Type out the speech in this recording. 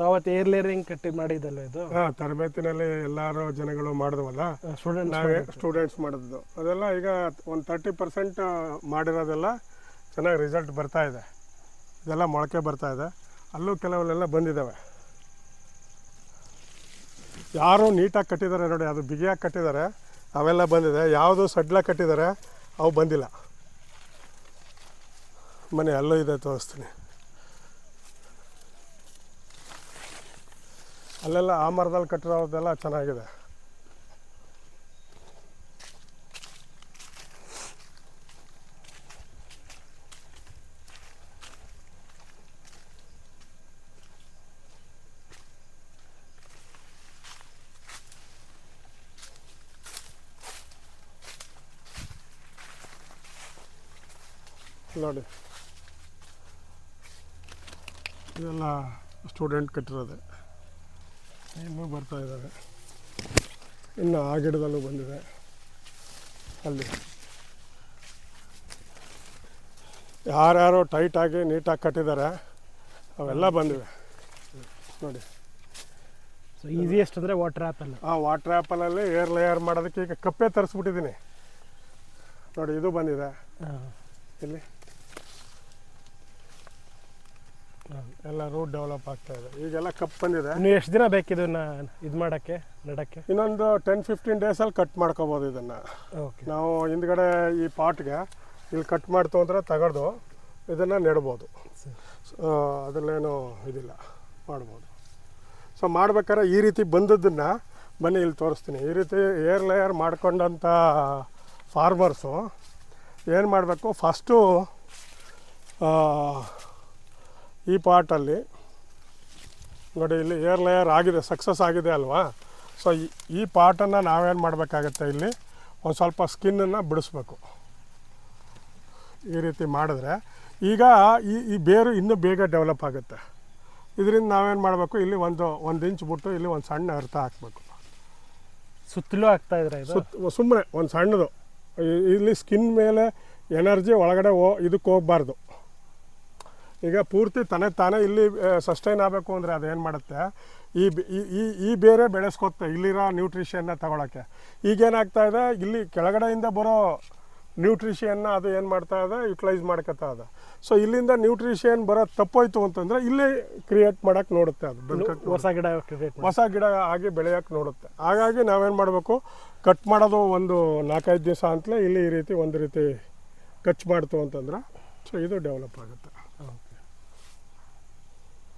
So ಅವತ್ತು air layering ಕಟ್ಟಿ ಮಾಡಿದಲ್ಲ ಇದು? ಹಾಂ ತರಬೇತಿನಲ್ಲಿ ಎಲ್ಲಾರು ಜನಗಳು ಮಾಡಿದ್ವಲ್ಲ? ಸ್ಟೂಡೆಂಟ್ ನಾವೇ ಸ್ಟೂಡೆಂಟ್ಸ್ ಮಾಡಿದ್ದು. ಅದೆಲ್ಲ ಈಗ ಒಂದು ತರ್ಟಿ ಪರ್ಸೆಂಟ್ ಮಾಡಿರೋದೆಲ್ಲ ಚೆನ್ನಾಗಿ ರಿಸಲ್ಟ್ ಬರ್ತಾ ಇದೆ. ಇದೆಲ್ಲ ಮೊಳಕೆ ಬರ್ತಾ ಇದೆ. ಅಲ್ಲೂ ಕೆಲವಲ್ಲೆಲ್ಲ ಬಂದಿದ್ದಾವೆ ಯಾರು ನೀಟಾಗಿ ಕಟ್ಟಿದ್ದಾರೆ ನೋಡಿ ಅದು ಬಿಗಿಯಾಗಿ ಕಟ್ಟಿದ್ದಾರೆ ಅವೆಲ್ಲ ಬಂದಿದೆ. ಯಾವುದು ಸಡ್ಲ ಕಟ್ಟಿದ್ದಾರೆ ಅವು ಬಂದಿಲ್ಲ. ಮನೆ ಅಲ್ಲೂ ಇದೆ ತೋರಿಸ್ತೀನಿ. ಅಲ್ಲೆಲ್ಲ ಆ ಮರದಲ್ಲಿ ಕಟ್ಟಿರೋದೆಲ್ಲ ಚೆನ್ನಾಗಿದೆ. ನೋಡಿ. ಇದೆಲ್ಲ ಸ್ಟೂಡೆಂಟ್ ಕಟ್ಟಿರೋದೆ. ಇನ್ನೂ ಬರ್ತಾ ಇದ್ದಾವೆ. ಇನ್ನು ಆ ಗಿಡದಲ್ಲೂ ಬಂದಿದೆ. ಅಲ್ಲಿ. ಯಾರ್ಯಾರು ಟೈಟಾಗಿ ನೀಟಾಗಿ ಕಟ್ಟಿದ್ದಾರೆ ಅವೆಲ್ಲ ಬಂದಿವೆ. ನೋಡಿ. ಸೊ ಈಸಿಯೆಸ್ಟ್ ಅಂದರೆ ವಾಟರ್ ಆ್ಯಪಲ್ ಆ ವಾಟರ್ ಆ್ಯಪಲಲ್ಲಿ ಏರ್ ಲೇಯರ್ ಮಾಡೋದಕ್ಕೆ ಈಗ ಕಪ್ಪೆ ತರಿಸ್ಬಿಟ್ಟಿದ್ದೀನಿ. ನೋಡಿ ಇದು ಬಂದಿದೆ. ಇಲ್ಲಿ. ಎಲ್ಲ ರೋಡ್ ಡೆವಲಪ್ ಆಗ್ತಾ ಇದೆ. ಈಗೆಲ್ಲ ಕಪ್ ಬಂದಿದೆ. ಇನ್ನು ಎಷ್ಟು ದಿನ ಬೇಕಿದನ್ನ ಇದು ಮಾಡೋಕ್ಕೆ ನಡಕ್ಕೆ? ಇನ್ನೊಂದು ಟೆನ್ ಫಿಫ್ಟೀನ್ ಡೇಸಲ್ಲಿ ಕಟ್ ಮಾಡ್ಕೋಬೋದು ಇದನ್ನು. ಓಕೆ ನಾವು ಹಿಂದ್ಗಡೆ ಈ ಪಾಟ್ಗೆ ಇಲ್ಲಿ ಕಟ್ ಮಾಡ್ತು ಅಂದರೆ ತಗೊಳ್ದು ಇದನ್ನು ನೆಡ್ಬೋದು. ಅದ್ರಲ್ಲೇನು ಅದರಲ್ಲೇನು ಇದಿಲ್ಲ. ಮಾಡ್ಬೋದು. ಸೊ ಮಾಡ್ಬೇಕಾದ್ರೆ ಈ ರೀತಿ ಬಂದದ್ದನ್ನು ಬನ್ನಿ ಇಲ್ಲಿ ತೋರಿಸ್ತೀನಿ. ಈ ರೀತಿ ಏರ್ ಲೇಯರ್ ಮಾಡ್ಕೊಂಡಂಥ ಫಾರ್ಮರ್ಸು ಏನು ಮಾಡಬೇಕು? ಫಸ್ಟು ಈ ಪಾಟಲ್ಲಿ ನೋಡಿ ಇಲ್ಲಿ ಏರ್ ಲೇಯರ್ ಆಗಿದೆ ಸಕ್ಸಸ್ ಆಗಿದೆ ಅಲ್ವಾ? ಸೊ ಈ- ಪಾರ್ಟನ್ನು ಪಾಟನ್ನು ನಾವೇನು ಮಾಡಬೇಕಾಗತ್ತೆ ಇಲ್ಲಿ? ಒಂದು ಸ್ವಲ್ಪ ಸ್ಕಿನ್ನನ್ನು ಬಿಡಿಸ್ಬೇಕು. ಈ ರೀತಿ ಮಾಡಿದ್ರೆ ಈಗ ಈ ಈ ಬೇರು ಇನ್ನೂ ಬೇಗ ಡೆವಲಪ್ ಆಗುತ್ತೆ. ಇದರಿಂದ ನಾವೇನು ಮಾಡಬೇಕು? ಇಲ್ಲಿ ಒಂದು ಒಂದು ಇಂಚ್ ಬಿಟ್ಟು ಇಲ್ಲಿ ಒಂದು ಸಣ್ಣ ಅರ್ಥ ಹಾಕಬೇಕು. ಸುತ್ತಲೂ ಆಗ್ತಾ ಇದ್ರೆ ಇದು? ಸುತ್ತ ಸುಮ್ಮನೆ ಒಂದು ಸಣ್ಣದು. ಇಲ್ಲಿ ಸ್ಕಿನ್ ಮೇಲೆ ಎನರ್ಜಿ ಒಳಗಡೆ ಹೋ ಇದಕ್ಕೆ ಹೋಗಬಾರ್ದು. ಈಗ ಪೂರ್ತಿ ತನಗೆ ತಾನೇ ಇಲ್ಲಿ ಸಸ್ಟೈನ್ ಆಗಬೇಕು ಅಂದರೆ ಅದೇನು ಮಾಡುತ್ತೆ? ಈ ಈ- ಈ ಬೇರೆ ಬೆಳೆಸ್ಕೊತ್ತೆ ಇಲ್ಲಿರೋ ನ್ಯೂಟ್ರಿಷನ್ನ ತಗೊಳಕ್ಕೆ. ಈಗೇನಾಗ್ತಾ ಇದೆ? ಇಲ್ಲಿ ಕೆಳಗಡೆಯಿಂದ ಬರೋ ನ್ಯೂಟ್ರಿಷಿಯನ್ನ ಅದು ಏನು ಮಾಡ್ತಾ ಇದೆ? ಯುಟಿಲೈಸ್ ಮಾಡ್ಕೊತಾ ಇದೆ. ಸೊ ಇಲ್ಲಿಂದ ನ್ಯೂಟ್ರಿಷಿಯನ್ ಬರೋ ತಪ್ಪೋಯ್ತು ಅಂತಂದ್ರೆ ಇಲ್ಲೇ ಕ್ರಿಯೇಟ್ ಮಾಡೋಕ್ಕೆ ನೋಡುತ್ತೆ ಅದು. ಹೊಸ ಗಿಡ ಹೊಸ ಗಿಡ ಆಗಿ ಬೆಳೆಯೋಕ್ಕೆ ನೋಡುತ್ತೆ. ಹಾಗಾಗಿ ನಾವೇನು ಮಾಡಬೇಕು? ಕಟ್ ಮಾಡೋದು ಒಂದು ನಾಲ್ಕೈದು ದಿವಸ ಅಂತಲೇ ಇಲ್ಲಿ ಈ ರೀತಿ ಒಂದು ರೀತಿ ಖರ್ಚು ಮಾಡ್ತು ಅಂತಂದ್ರೆ ಸೊ ಇದು ಡೆವಲಪ್ ಆಗುತ್ತೆ.